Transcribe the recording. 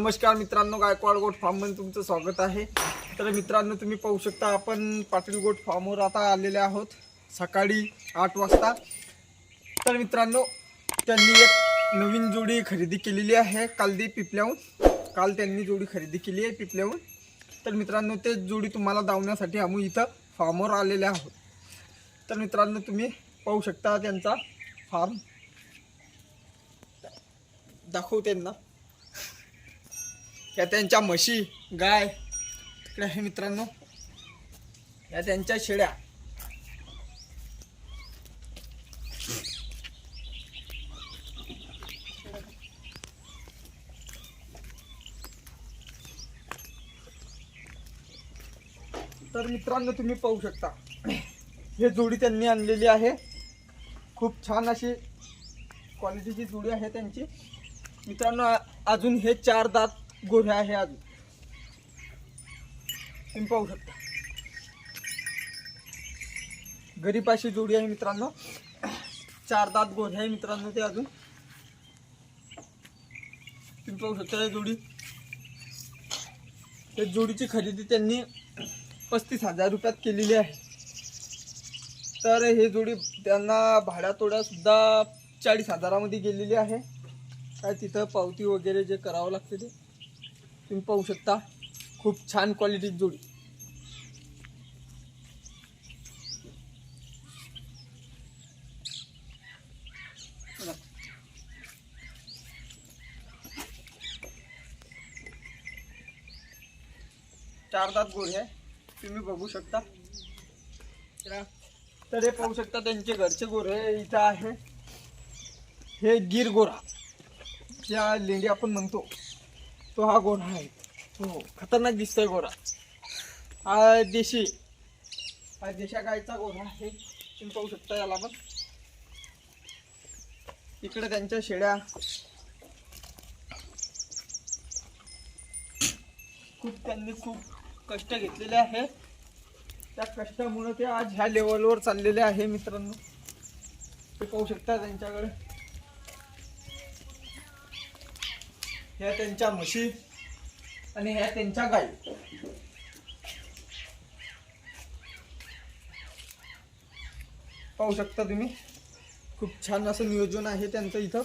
नमस्कार मित्रांनो गायकवाड गोट फार्ममध्ये तुमचं स्वागत आहे. तर मित्रांनो तुम्ही पाहू शकता आपण पाटील गोट फार्मवर आता आलेले आहोत सकाळी आठ वाजता. तर मित्रांनो त्यांनी एक नवीन जोडी खरेदी केलेली आहे कालदी पिपल्याहून. काल त्यांनी जोडी खरेदी केली आहे पिपल्याहून. तर मित्रांनो ते जोडी तुम्हाला दावण्यासाठी आम्ही इथं फार्मवर आलेले आहोत. तर मित्रांनो तुम्ही पाहू शकता त्यांचा फार्म. दाखवू त्यांना. या त्यांच्या म्हशी गाय इकडे आहे मित्रांनो. या त्यांच्या शेळ्या तर मित्रांनो तुम्ही पाहू शकता. हे जोडी त्यांनी आणलेली आहे. खूप छान अशी क्वालिटीची जोडी आहे त्यांची. मित्रांनो अजून हे चार दात गोऱ्या आहे अजून तुम्ही पाहू शकता. गरीबाशी जोडी आहे मित्रांनो. चार दात गोऱ्या आहे मित्रांनो ते अजून. तुम्ही पाहू शकता जोडी. त्या जोडीची खरेदी त्यांनी पस्तीस हजार रुपयात केलेली आहे. तर हे जोडी त्यांना भाड्यातोड्या सुद्धा चाळीस हजारामध्ये गेलेली आहे. काय तिथं पावती वगैरे जे करावं लागते ते. तुम्ही पाहू शकता खूप छान क्वालिटी जोडी. चार दात गोरे आहे. तुम्ही बघू शकता. तर हे पाहू शकता त्यांचे घरचे गोरे इथं आहे. हे गिर गोरा ज्या लेंडी आपण म्हणतो. तो हा गोरा आहे. हो खतरनाक दिसतोय गोरा. हा देशी. हा देशा गायचा गोरा आहे. तुम्ही पाहू शकता याला पण. इकडे त्यांच्या शेळ्या खूप त्यांनी खूप कष्ट घेतलेले आहे. त्या कष्टामुळे ते आज ह्या लेवलवर चाललेले आहे मित्रांनो. ते पाहू शकता त्यांच्याकडे. ह्या त्यांच्या म्हशी आणि ह्या त्यांच्या गायी पाहू शकता तुम्ही? खूप छान असं नियोजन आहे त्यांचं इथं.